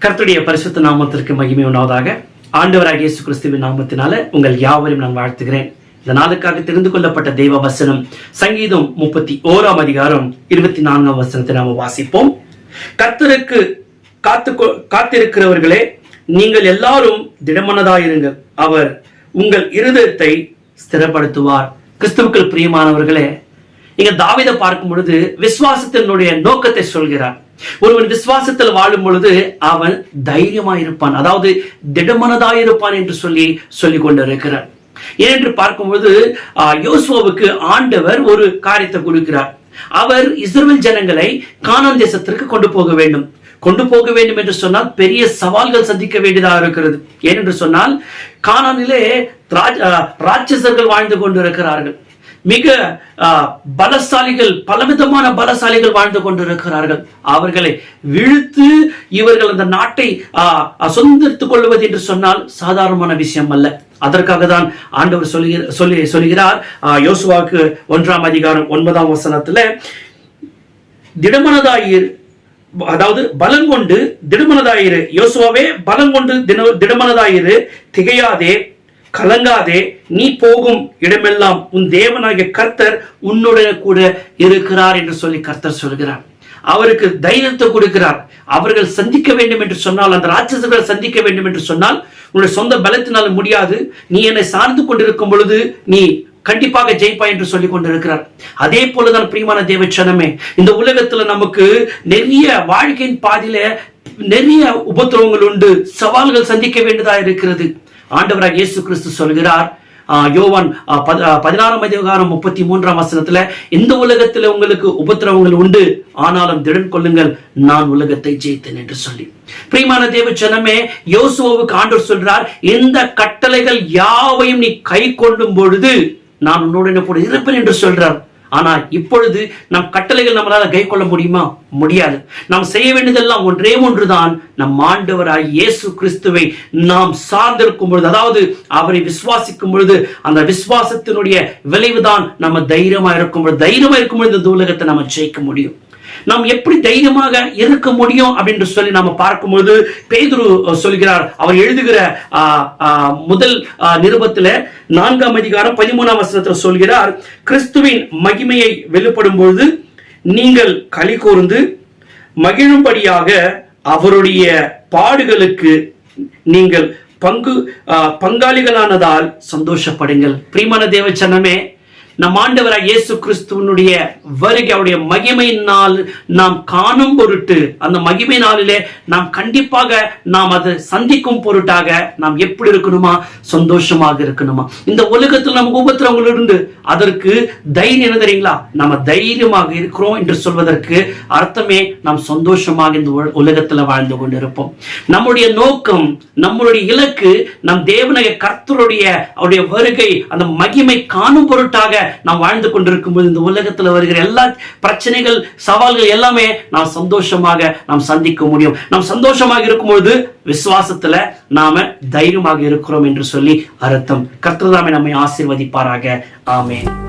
கர்த்துடைய பரிசுத்த நாமத்திற்கு மகிமை உண்டாவதாக. ஆண்டவராக இயேசு கிறிஸ்துவின் நாமத்தினால உங்கள் யாவரையும் நான் வாழ்த்துகிறேன். இந்த நாளுக்காக தெரிந்து கொள்ளப்பட்ட தெய்வ வசனம் சங்கீதம் முப்பத்தி ஓராம் அதிகாரம் இருபத்தி நான்காம் வசனத்தை நாம வாசிப்போம். கர்த்தருக்கு காத்து கொ- காத்திருக்கிறவர்களே நீங்கள் எல்லாரும் திடமனதாயிருங்கள். அவர் உங்கள் இருதயத்தை ஸ்திரப்படுத்துவார். கிறிஸ்துவுக்கள் பிரியமானவர்களே இங்க தாவீதை பார்க்கும் பொழுது விசுவாசத்தினுடைய நோக்கத்தை சொல்கிறார். ஒருவன் விசுவாசத்தில் வாழும் பொழுது அவன் தைரியமாயிருப்பான் அதாவது திடமனதாயிருப்பான் என்று சொல்லி சொல்லிக் கொண்டிருக்கிறார். ஏனென்று பார்க்கும்போது யோசுவாவுக்கு ஆண்டவர் ஒரு காரியத்தை கொடுக்கிறார். அவர் இஸ்ரேல் ஜனங்களை கானான் தேசத்திற்கு கொண்டு போக வேண்டும். கொண்டு போக வேண்டும் என்று சொன்னால் பெரிய சவால்கள் சந்திக்க வேண்டியதாக இருக்கிறது. ஏனென்று சொன்னால் கானானிலே ஆஹ், ராட்சசர்கள் வாழ்ந்து கொண்டிருக்கிறார்கள். மிக பலசாலிகள் பலவிதமான பலசாலிகள் வாழ்ந்து கொண்டிருக்கிறார்கள். அவர்களை விழுத்து இவர்கள் அந்த நாட்டை ஆஹ், கொள்வது என்று சொன்னால் சாதாரணமான விஷயம் அல்ல. அதற்காக தான் ஆண்டவர் சொல்லி சொல்லி சொல்கிறார். ஆஹ், ஒன்றாம் அதிகாரம் ஒன்பதாம் வசனத்துல திடமனதாயிர் அதாவது பலம் கொண்டு திடமனதாயிரு. யோசுவாவே பலம் கொண்டு தின திடமனதாயிரு. திகையாதே கலங்காதே நீ போகும் இடமெல்லாம் உன் தேவனாகிய கர்த்தர் உன்னுடைய கூட இருக்கிறார் என்று சொல்லி கர்த்தர் சொல்கிறார். அவருக்கு தைரியத்தை கொடுக்கிறார். அவர்கள் சந்திக்க வேண்டும் என்று சொன்னால் அந்த ராட்சசர்களை சந்திக்க வேண்டும் என்று சொன்னால் உன்னுடைய சொந்த பலத்தினால் முடியாது. நீ என்னை சார்ந்து கொண்டிருக்கும் பொழுது நீ கண்டிப்பாக ஜெயிப்பா என்று சொல்லிக் கொண்டிருக்கிறார். அதே போலதான் பிரியமான தேவச்சனமே இந்த உலகத்துல நமக்கு நிறைய வாழ்க்கையின் பாதியில நிறைய உபத்திரவங்கள் உண்டு. சவால்கள் சந்திக்க வேண்டியதா இருக்கிறது. ஆண்டவராக இயேசு கிறிஸ்து சொல்கிறார். யோவான் பதினாறாம் அதிகாரம் முப்பத்தி மூன்றாம் வசனத்துல இந்த உலகத்துல உங்களுக்கு உபத்திரவங்கள் உண்டு. ஆனாலும் திடன் கொள்ளுங்கள். நான் உலகத்தை ஜெயித்தேன் என்று சொல்லி. பிரியமான தேவ ஜனமே யோசுவாவுக்கு ஆண்டவர் சொல்றார் இந்த கட்டளைகள் யாவையும் நீ கை கொள்ளும் பொழுது நான் உன்னோடு கூட இருப்பேன் என்று சொல்றார். ஆனா இப்பொழுது நம் கட்டளைகள் நம்மளால கை கொள்ள முடியுமா? முடியாது. நாம் செய்ய வேண்டியதெல்லாம் ஒன்றே ஒன்றுதான். நம் ஆண்டவராய் இயேசு கிறிஸ்துவை நாம் சார்ந்திருக்கும் பொழுது அதாவது அவரை விசுவாசிக்கும் பொழுது அந்த விசுவாசத்தினுடைய விளைவுதான் நம்ம தைரியமா இருக்கும் பொழுது தைரியமா இருக்கும் பொழுது இந்த உலகத்தை நம்ம ஜெயிக்க முடியும். நாம் எப்படி தைரியமாக இருக்க முடியும் அப்படின்னு சொல்லி நாம பார்க்கும்போது பேதுரு சொல்கிறார். அவர் எழுதுகிற முதல் ஆ, நிருபத்துல நான்காம் அதிகாரம் பதிமூணாம் வசனத்தில் சொல்கிறார் கிறிஸ்துவின் மகிமையை வெளிப்படும் பொழுது நீங்கள் களி கூர்ந்து மகிழும்படியாக அவருடைய பாடுகளுக்கு நீங்கள் பங்கு பங்காளிகளானதால் சந்தோஷப்படுங்கள். பிரியமான தேவச்சனமே நம் ஆண்டவராக இயேசு கிறிஸ்துவனுடைய வருகை அவருடைய மகிமையினால் நாம் காணும் பொருட்டு அந்த மகிமை நாளிலே நாம் கண்டிப்பாக நாம் அதை சந்திக்கும் பொருட்டாக நாம் எப்படி இருக்கணுமா? சந்தோஷமாக இருக்கணுமா? இந்த உலகத்தில் நமக்கு உபத்திரவங்கள் இருந்து அதற்கு தைரியம் என்ன தெரியுங்களா? நம்ம தைரியமாக இருக்கிறோம் என்று சொல்வதற்கு அர்த்தமே நாம் சந்தோஷமாக இந்த உலகத்துல வாழ்ந்து கொண்டிருப்போம். நம்முடைய நோக்கம் நம்மளுடைய இலக்கு நம் தேவனைய கர்த்தருடைய அவருடைய வருகை அந்த மகிமை காணும் பொருட்டாக நாம் வாழ்ந்து கொண்டிருக்கும் போது இந்த உலகத்துல வருகிற எல்லா பிரச்சனைகள் சவால்கள் எல்லாமே நாம் சந்தோஷமாக நாம் சந்திக்க முடியும். நாம் சந்தோஷமாக இருக்கும்பொழுது விசுவாசத்துல நாம தைரியமாக இருக்கிறோம் என்று சொல்லி அர்த்தம். கர்த்ததாமே நம்மை ஆசிர்வதிப்பாராக. ஆமேன்.